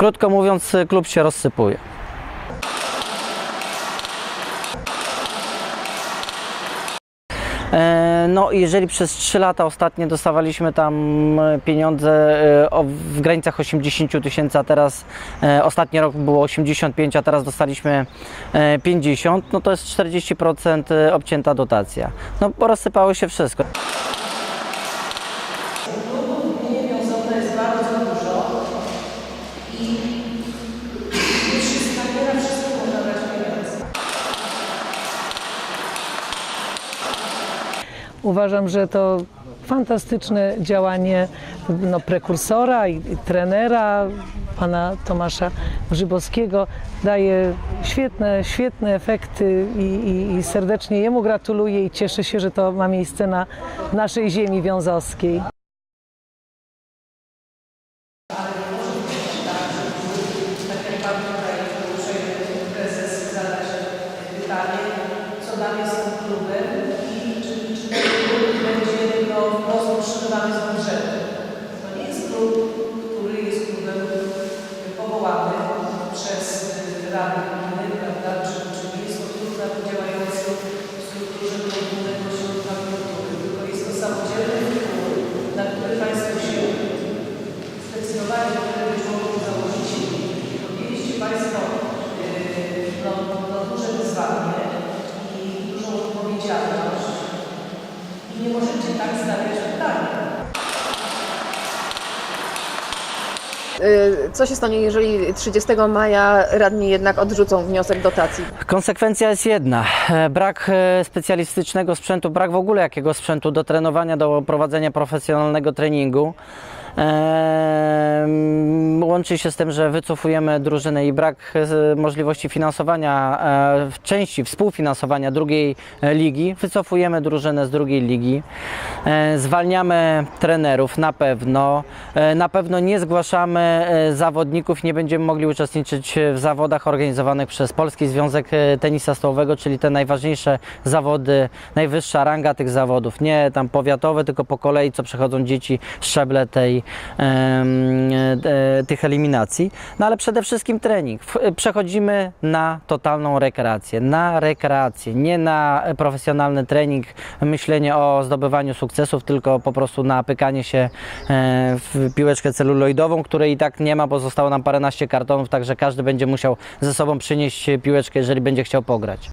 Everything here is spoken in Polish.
Krótko mówiąc, klub się rozsypuje. E, No, jeżeli przez 3 lata ostatnie dostawaliśmy tam e, pieniądze e, w granicach 80 tysięcy, a teraz ostatni rok było 85, a teraz dostaliśmy e, 50, no to jest 40% obcięta dotacja. No, rozsypało się wszystko. Uważam, że to fantastyczne działanie no, prekursora i, i trenera pana Tomasza Grzybowskiego daje świetne, świetne efekty i, i, i serdecznie jemu gratuluję i cieszę się, że to ma miejsce na naszej ziemi wiązowskiej. co dalej z tym klubem i czy, czy ten klub będzie no, wprost utrzymywany z budżetu. To nie jest klub, który jest klubem powołany przez y, Radę Gminy, prawda? Czy, czy nie jest to klub nawet działający w strukturze Gminnego Ośrodka Kultury, tylko jest to samodzielny klub, na który Państwo się zdecydowali, które być mogą założycieli. Podjęliście Państwo yy, no, no, duże wyzwanie i dużą odpowiedzialność i nie możecie tak stawiać pytania. Y, Co się stanie, jeżeli 30 maja radni jednak odrzucą wniosek dotacji? Konsekwencja jest jedna. E, Brak e, specjalistycznego sprzętu, brak w ogóle jakiego sprzętu do trenowania, do prowadzenia profesjonalnego treningu. Łączy się z tym, że wycofujemy drużynę i brak e, możliwości finansowania, e, w części współfinansowania drugiej e, ligi. Wycofujemy drużynę z drugiej ligi. Zwalniamy trenerów na pewno. Na pewno nie zgłaszamy zawodników, nie będziemy mogli uczestniczyć w zawodach organizowanych przez Polski Związek Tenisa Stołowego, czyli te najważniejsze zawody, najwyższa ranga tych zawodów. Nie tam powiatowe, tylko po kolei, co przechodzą dzieci szczeble tej, e, tych eliminacji. No ale przede wszystkim trening. Przechodzimy na totalną rekreację. Na rekreację, nie na profesjonalny trening, myślenie o zdobywaniu sukcesów, tylko po prostu na pykanie się e, w piłeczkę celuloidową, której i tak nie ma, bo zostało nam paręnaście kartonów, także każdy będzie musiał ze sobą przynieść piłeczkę, jeżeli będzie chciał pograć.